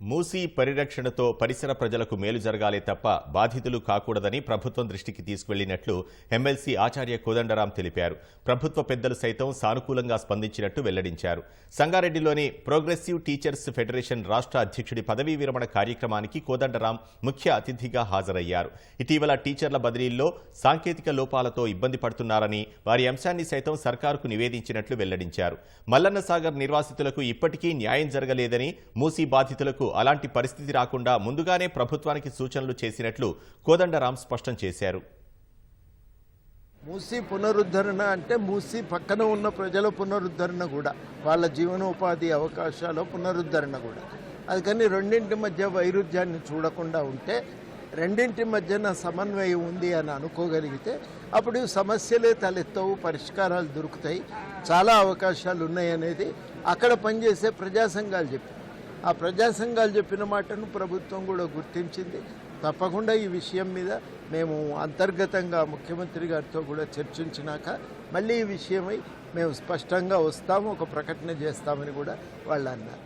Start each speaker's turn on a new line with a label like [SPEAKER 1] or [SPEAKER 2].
[SPEAKER 1] మూసీ పరిరక్షణతో పరిసర ప్రజలకు మేలు జరగాలే తప్ప బాధితులు కాకూడదని ప్రభుత్వం దృష్టికి తీసుకువెళ్ళినట్లు ఎమ్మెల్సీ ఆచార్య కోదండరాం తెలిపారు. ప్రభుత్వ పెద్దలు సైతం సానుకూలంగా స్పందించినట్టు వెల్లడించారు. సంగారెడ్డిలోని ప్రోగ్రెసివ్ టీచర్స్ ఫెడరేషన్ రాష్ట్ర అధ్యక్షుడి పదవీ విరమణ కార్యక్రమానికి కోదండరాం ముఖ్య అతిథిగా హాజరయ్యారు. ఇటీవల టీచర్ల బదిలీల్లో సాంకేతిక లోపాలతో ఇబ్బంది పడుతున్నారని వారి అంశాన్ని సైతం సర్కారుకు నివేదించినట్లు వెల్లడించారు. మల్లన్న సాగర్ నిర్వాసితులకు ఇప్పటికీ న్యాయం జరగలేదని మూసీ బాధితులకు అలాంటి పరిస్థితి రాకుండా ముందుగానే ప్రభుత్వానికి సూచనలు చేసినట్లు కోదండరాం స్పష్టం చేశారు.
[SPEAKER 2] మూసి పునరుద్ధరణ అంటే మూసి పక్కన ఉన్న ప్రజల పునరుద్ధరణ కూడా వాళ్ళ జీవనోపాధి అవకాశాల పునరుద్ధరణ కూడా. అందుకని రెండింటి మధ్య వైరుధ్యాన్ని చూడకుండా ఉంటే రెండింటి మధ్యన సమన్వయం ఉంది అని అనుకోగలిగితే అప్పుడు సమస్యలే తలెత్తవు పరిష్కారాలు దొరుకుతాయి చాలా అవకాశాలు ఉన్నాయనేది అక్కడ పనిచేసే ప్రజా సంఘాలు చెప్పారు. ఆ ప్రజా సంఘాలు చెప్పిన మాటను ప్రభుత్వం కూడా గుర్తించింది. తప్పకుండా ఈ విషయం మీద మేము అంతర్గతంగా ముఖ్యమంత్రి గారితో కూడా చర్చించినాక మళ్ళీ ఈ విషయమై మేము స్పష్టంగా వస్తాము ఒక ప్రకటన చేస్తామని కూడా వాళ్ళు అన్నారు.